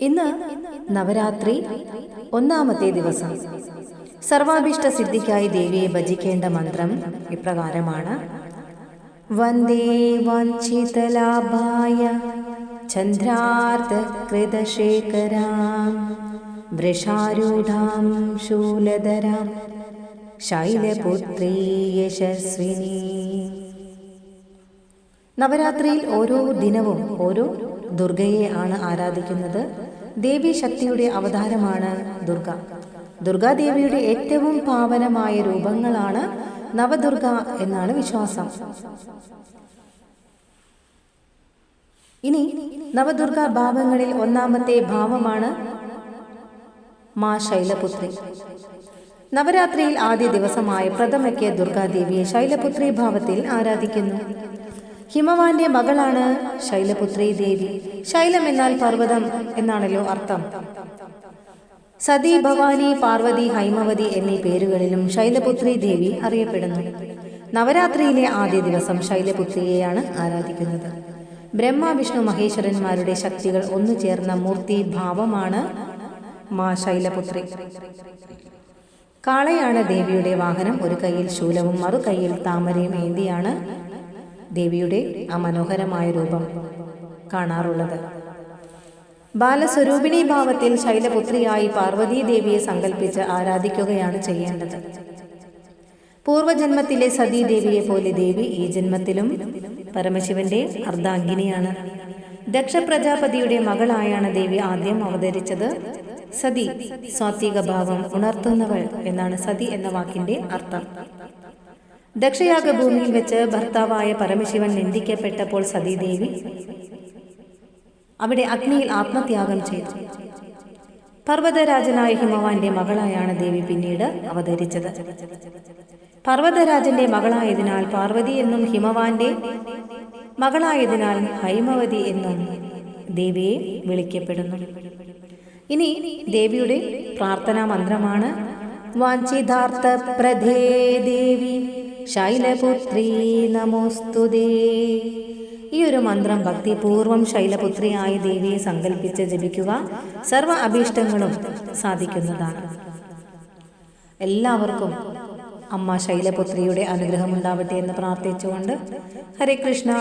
ഇന്ന് നവരാത്രി ഒന്നാമത്തെ ദിവസം. സർവാഭിഷ്ട സിദ്ധിക്കായി ദേവിയെ ഭജിക്കേണ്ട മന്ത്രം ഇപ്രകാരമാണ്. വന്ദേ വാഞ്ചിതലാഭായ ചന്ദ്രാർദ്ധ കൃതശേഖരാം വൃഷാരൂഢാം ശൂലധരാം ശൈലപുത്രീ യശസ്വിനി നവരാത്രിയിൽ ഓരോ ദിനവും ഓരോ ദുർഗയെ ആണ് ആരാധിക്കുന്നത്. ദേവി ശക്തിയുടെ അവതാരമാണ് ദുർഗ. ദുർഗാദേവിയുടെ ഏറ്റവും പാവനമായ രൂപങ്ങളാണ് നവദുർഗ എന്നാണ് വിശ്വാസം. ഇനി നവദുർഗ ഭാവങ്ങളിൽ ഒന്നാമത്തെ ഭാവമാണ് മാ ശൈലപുത്രി. നവരാത്രിയിൽ ആദ്യ ദിവസമായ പ്രഥമയ്ക്ക് ദുർഗാദേവിയെ ശൈലപുത്രി ഭാവത്തിൽ ആരാധിക്കുന്നു. ഹിമവാന്റെ മകളാണ് ശൈലപുത്രി ദേവി. ശൈലം എന്നാൽ പർവതം എന്നാണല്ലോ അർത്ഥം. സതി ഭവാനി പാർവതി ഹൈമവതി എന്നീ പേരുകളിലും ശൈലപുത്രി ദേവി അറിയപ്പെടുന്നു. നവരാത്രിയിലെ ആദ്യ ദിവസം ശൈലപുത്രിയെയാണ് ആരാധിക്കുന്നത്. ബ്രഹ്മ വിഷ്ണു മഹേശ്വരന്മാരുടെ ശക്തികൾ ഒന്നു ചേർന്ന മൂർത്തി ഭാവമാണ് മാ ശൈലപുത്രി. കാളയാണ് ദേവിയുടെ വാഹനം. ഒരു കയ്യിൽ ശൂലവും മറു കൈയിൽ താമരയും ഏന്തിയാണ് ദേവിയുടെ ആ മനോഹരമായ രൂപം കാണാറുള്ളത്. ബാലസ്വരൂപിണി ഭാവത്തിൽ ശൈലപുത്രിയായി പാർവതീ ദേവിയെ സങ്കല്പിച്ച് ആരാധിക്കുകയാണ് ചെയ്യേണ്ടത്. പൂർവജന്മത്തിലെ സതീദേവിയെ പോലെ ദേവി ഈ ജന്മത്തിലും പരമശിവന്റെ അർദ്ധാംഗിനിയാണ്. ദക്ഷ പ്രജാപതിയുടെ മകളായാണ് ദേവി ആദ്യം അവതരിച്ചത് സതി സ്വാത്വിക ഭാവം ഉണർത്തുന്നവൾ എന്നാണ് സതി എന്ന വാക്കിന്റെ അർത്ഥം. ദക്ഷയാഗ ഭൂമിയിൽ വെച്ച് ഭർത്താവായ പരമശിവൻ നിന്ദിക്കപ്പെട്ടപ്പോൾ സതീദേവി അവിടെ അഗ്നിയിൽ ആത്മത്യാഗം ചെയ്തു. പർവതരാജനായ ഹിമവാന്റെ മകളായാണ് ദേവി പിന്നീട് അവതരിച്ചത്. പർവതരാജന്റെ മകളായതിനാൽ പാർവതി എന്നും ഹിമവാന്റെ മകളായതിനാൽ ഹൈമവതി എന്നും ദേവിയെ വിളിക്കപ്പെടുന്നു. ഇനി ദേവിയുടെ പ്രാർത്ഥനാ മന്ത്രമാണ് വാഞ്ചിതാർത്ഥ പ്രധേ ദേവി. ശൈലപുത്രി നമോസ്തുതേ ഈ ഒരു മന്ത്രം ഭക്തിപൂർവം ശൈലപുത്രിയായ ദേവിയെ സങ്കല്പിച്ച് ജപിക്കുക സർവ അഭീഷ്ടങ്ങളും സാധിക്കുന്നതാണ്. എല്ലാവർക്കും അമ്മ ശൈലപുത്രിയുടെ അനുഗ്രഹം ഉണ്ടാവട്ടെ എന്ന് പ്രാർത്ഥിച്ചുകൊണ്ട് ഹരേ കൃഷ്ണ.